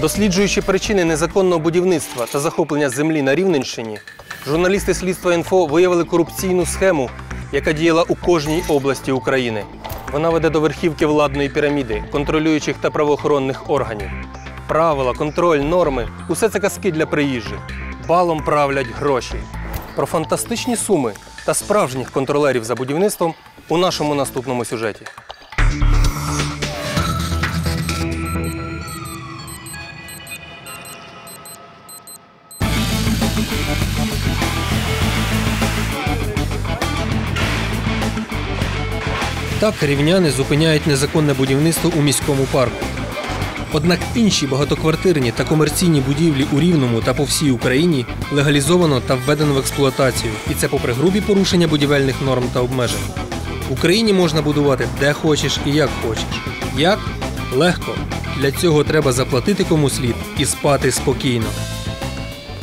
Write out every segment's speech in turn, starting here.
Досліджуючи причини незаконного будівництва та захоплення землі на Рівненщині, журналісти слідства інфо виявили корупційну схему, яка діяла у кожній області України. Вона веде до верхівки владної піраміди, контролюючих та правоохоронних органів. Правила, контроль, норми усе це казки для приїжджих. Балом правлять гроші. Про фантастичні суми та справжніх контролерів за будівництвом у нашому наступному сюжеті. Так рівняни зупиняють незаконне будівництво у міському парку. Однак інші багатоквартирні та комерційні будівлі у Рівному та по всій Україні легалізовано та введено в експлуатацію, і це попри грубі порушення будівельних норм та обмежень. В Україні можна будувати де хочеш і як хочеш. Як? Легко. Для цього треба заплатити кому слід і спати спокійно.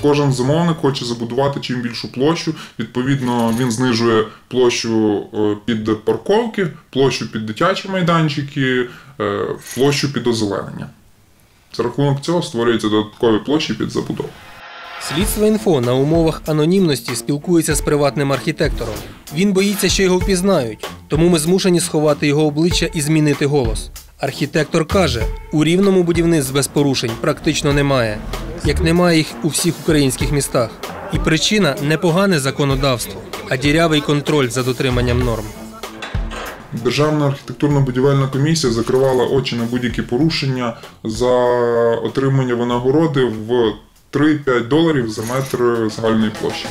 Кожен замовник хоче забудувати чим більшу площу. Відповідно, він знижує площу е, під парковки, площу під дитячі майданчики, е, площу під озеленення. За рахунок цього створюються додаткові площі під забудову. Слідство інфо на умовах анонімності спілкується з приватним архітектором. Він боїться, що його впізнають, тому ми змушені сховати його обличчя і змінити голос. Архітектор каже: у рівному будівництв без порушень практично немає, як немає їх у всіх українських містах. І причина не погане законодавство, а дірявий контроль за дотриманням норм. Державна архітектурно-будівельна комісія закривала очі на будь-які порушення за отримання винагороди в 3-5 доларів за метр загальної площі.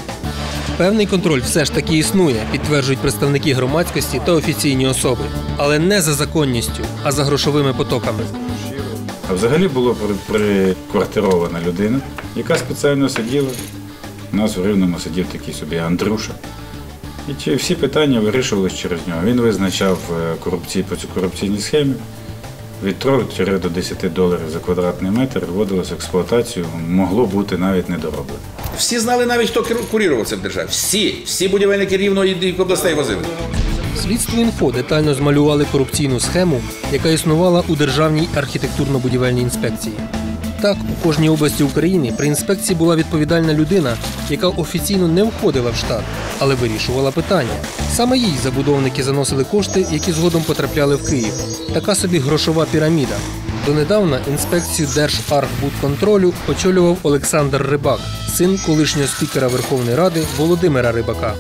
Певний контроль все ж таки існує, підтверджують представники громадськості та офіційні особи, але не за законністю, а за грошовими потоками. А взагалі була при- приквартирована людина, яка спеціально сиділа. У нас в Рівному сидів такий собі Андрюша. І всі питання вирішувалися через нього. Він визначав е, корупції по цій корупційній схемі. Від 3 до 10 доларів за квадратний метр вводилось в експлуатацію, могло бути навіть недороблено. Всі знали навіть, хто курірував це в державі. Всі, всі будівельники рівно і і областей возили. Слідство інфо детально змалювали корупційну схему, яка існувала у Державній архітектурно-будівельній інспекції. Так, у кожній області України при інспекції була відповідальна людина, яка офіційно не входила в штат, але вирішувала питання. Саме їй забудовники заносили кошти, які згодом потрапляли в Київ. Така собі грошова піраміда. Донедавна інспекцію Держархбудконтролю очолював Олександр Рибак, син колишнього спікера Верховної Ради Володимира Рибака.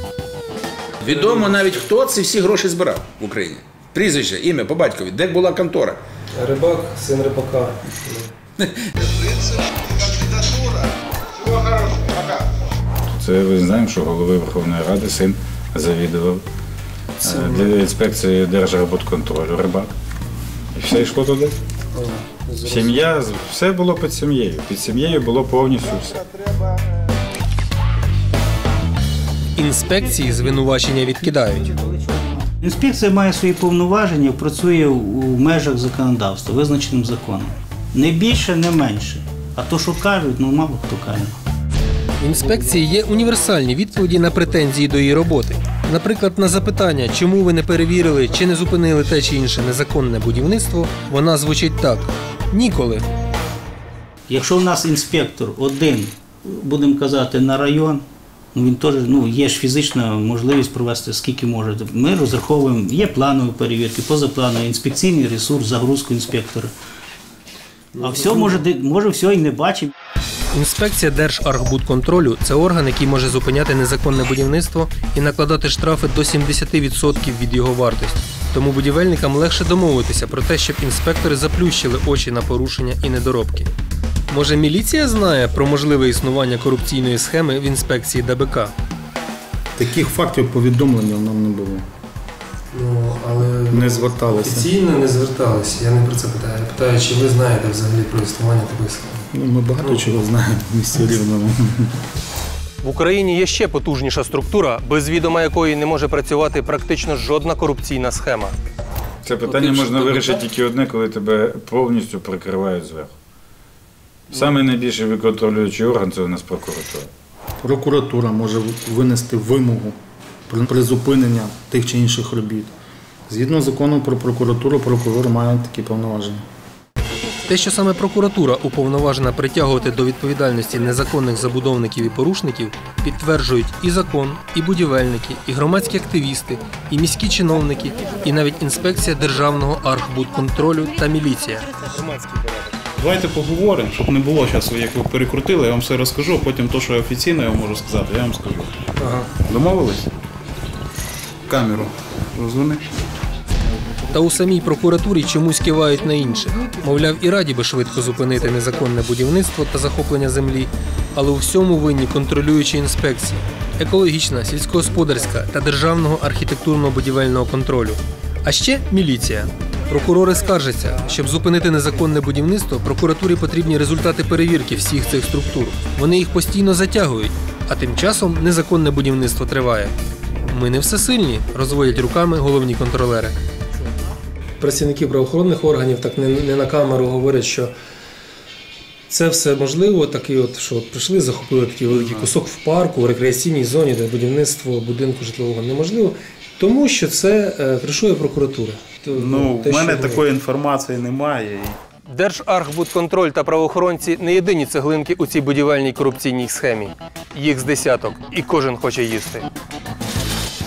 Відомо навіть хто ці всі гроші збирав в Україні. Прізвище, ім'я по батькові, де була контора. Рибак, син Рибака. Це ви знаємо, що голови Верховної Ради син завідував е, для інспекції Держарбудконтролю рибак. І все йшло туди. Сім'я, все було під сім'єю. Під сім'єю було повністю все. Інспекції звинувачення відкидають. Інспекція має свої повноваження, працює у межах законодавства, визначеним законом. Не більше, не менше. А то, що кажуть, ну мало хто каже. В інспекції є універсальні відповіді на претензії до її роботи. Наприклад, на запитання, чому ви не перевірили чи не зупинили те чи інше незаконне будівництво, вона звучить так: ніколи. Якщо в нас інспектор один, будемо казати, на район, ну він теж ну, є ж фізична можливість провести скільки може. Ми розраховуємо, є планові перевірки, позапланові, інспекційний ресурс, загрузку інспектора. А все може, де- може все і не бачить. Інспекція Держархбудконтролю це орган, який може зупиняти незаконне будівництво і накладати штрафи до 70% від його вартості. Тому будівельникам легше домовитися про те, щоб інспектори заплющили очі на порушення і недоробки. Може, міліція знає про можливе існування корупційної схеми в інспекції ДБК? Таких фактів повідомлення нам не було. Ну, але Не зверталися. офіційно не зверталися. Я не про це питаю. Я питаю, чи ви знаєте взагалі про існування такої схеми? Ну, ми багато чого знаємо в місті Рівному. В Україні є ще потужніша структура, без відома якої не може працювати практично жодна корупційна схема. Це питання можна вирішити тільки одне, коли тебе повністю прикривають зверху. Саме найбільший виконтролюючий орган це у нас прокуратура. Прокуратура може винести вимогу про призупинення тих чи інших робіт. Згідно закону про прокуратуру, прокурор має такі повноваження. Те, що саме прокуратура уповноважена притягувати до відповідальності незаконних забудовників і порушників, підтверджують і закон, і будівельники, і громадські активісти, і міські чиновники, і навіть інспекція державного архбудконтролю та міліція. Давайте поговоримо, щоб не було зараз, як ви перекрутили, я вам все розкажу, а потім то, що я офіційно я можу сказати, я вам скажу. Ага. Домовились? Камеру розверни. Та у самій прокуратурі чомусь кивають на інше. Мовляв, і раді би швидко зупинити незаконне будівництво та захоплення землі, але у всьому винні контролюючі інспекції екологічна, сільськогосподарська та державного архітектурно-будівельного контролю. А ще міліція. Прокурори скаржаться, щоб зупинити незаконне будівництво, прокуратурі потрібні результати перевірки всіх цих структур. Вони їх постійно затягують, а тим часом незаконне будівництво триває. Ми не всесильні, розводять руками головні контролери. Працівники правоохоронних органів так не, не на камеру говорять, що це все можливо, такий от, що от прийшли, захопили такий великий кусок в парку, в рекреаційній зоні, де будівництво будинку житлового неможливо, тому що це е, кришує прокуратура. Ну, те, в мене такої інформації немає. Держархбудконтроль та правоохоронці не єдині цеглинки у цій будівельній корупційній схемі. Їх з десяток, і кожен хоче їсти.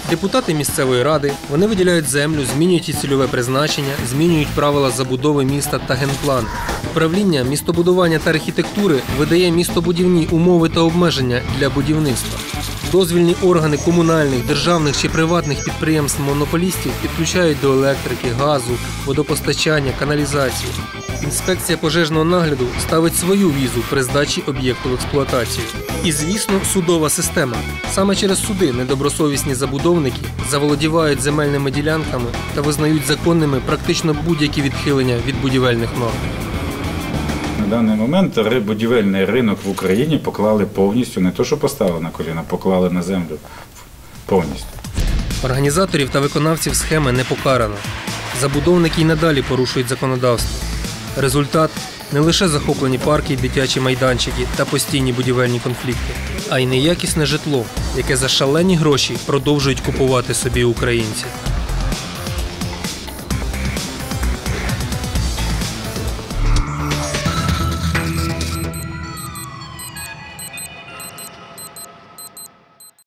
Депутати місцевої ради вони виділяють землю, змінюють її цільове призначення, змінюють правила забудови міста та генплан. Управління містобудування та архітектури видає містобудівні умови та обмеження для будівництва. Дозвільні органи комунальних, державних чи приватних підприємств монополістів підключають до електрики, газу, водопостачання, каналізації. Інспекція пожежного нагляду ставить свою візу при здачі об'єкту в експлуатацію. І, звісно, судова система. Саме через суди недобросовісні забудовники заволодівають земельними ділянками та визнають законними практично будь-які відхилення від будівельних норм. Даний момент будівельний ринок в Україні поклали повністю, не то що поставили на коліна, поклали на землю повністю. Організаторів та виконавців схеми не покарано. Забудовники й надалі порушують законодавство. Результат не лише захоплені парки й дитячі майданчики та постійні будівельні конфлікти, а й неякісне житло, яке за шалені гроші продовжують купувати собі українці.